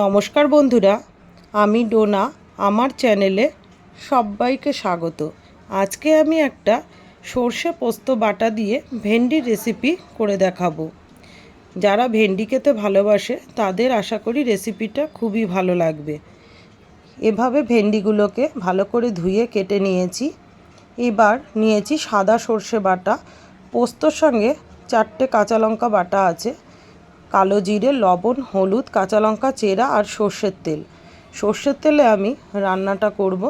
নমস্কার বন্ধুরা, আমি ডোনা, আমার চ্যানেলে সবাইকে স্বাগত। আজকে আমি একটা সর্ষে পোস্ত বাটা দিয়ে ভেন্ডির রেসিপি করে দেখাবো। যারা ভেন্ডি খেতে ভালোবাসে, তাদের আশা করি রেসিপিটা খুবই ভালো লাগবে। এভাবে ভেন্ডিগুলোকে ভালো করে ধুয়ে কেটে নিয়েছি। এবার নিয়েছি সাদা সর্ষে বাটা। পোস্তর সঙ্গে চারটে কাঁচা লঙ্কা বাটা আছে। কালো জিরে, লবণ, হলুদ, কাঁচা লঙ্কা, চেরা আর সর্ষের তেল। সর্ষের তেলে আমি রান্নাটা করব।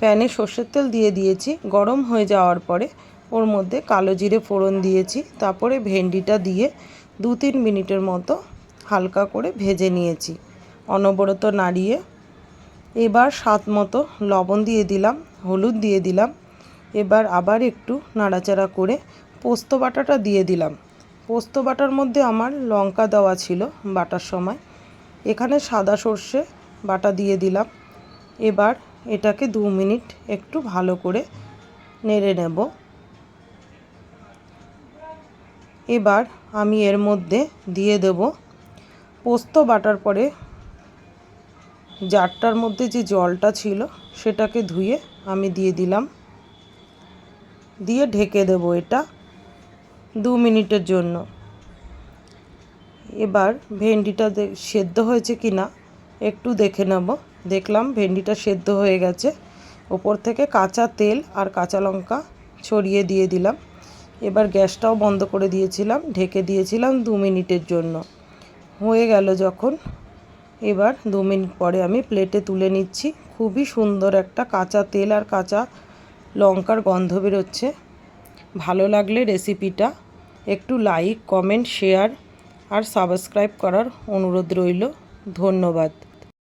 প্যানে সর্ষের তেল দিয়ে দিয়েছি। গরম হয়ে যাওয়ার পরে ওর মধ্যে কালো জিরে ফোড়ন দিয়েছি। তারপরে ভেন্ডিটা দিয়ে দু তিন মিনিটের মতো হালকা করে ভেজে নিয়েছি। অনবরত নাড়িয়ে এবার স্বাদ মতো লবণ দিয়ে দিলাম, হলুদ দিয়ে দিলাম। এবার আবার একটু নাড়াচাড়া করে পোস্ত বাটাটা দিয়ে দিলাম। পোস্ত বাটার মধ্যে আমার লঙ্কা দেওয়া ছিল বাটার সময়। এখানে সাদা সর্ষে বাটা দিয়ে দিলাম। এবার এটাকে দু মিনিট একটু ভালো করে নেড়ে নেব। এবার আমি এর মধ্যে দিয়ে দেব পোস্ত বাটার পরে জারটার মধ্যে যে জলটা ছিল সেটাকে ধুয়ে আমি দিয়ে দিলাম। দিয়ে ঢেকে দেবো এটা। দু মিনিটের জন্য। এবার ভেন্ডিটা সেদ্ধ হয়েছে কি না একটু দেখে নেব। দেখলাম ভেন্ডিটা সেদ্ধ হয়ে গেছে। ওপর থেকে কাঁচা তেল আর কাঁচা লঙ্কা ছড়িয়ে দিয়ে দিলাম। এবার গ্যাসটাও বন্ধ করে দিয়েছিলাম, ঢেকে দিয়েছিলাম দু মিনিটের জন্য। হয়ে গেল যখন। এবার দু মিনিট পরে আমি প্লেটে তুলে নিচ্ছি। খুবই সুন্দর একটা কাঁচা তেল আর কাঁচা লঙ্কার গন্ধ বেরোচ্ছে। ভালো লাগলে রেসিপিটা একটু লাইক কমেন্ট শেয়ার আর সাবস্ক্রাইব করার অনুরোধ রইল। ধন্যবাদ।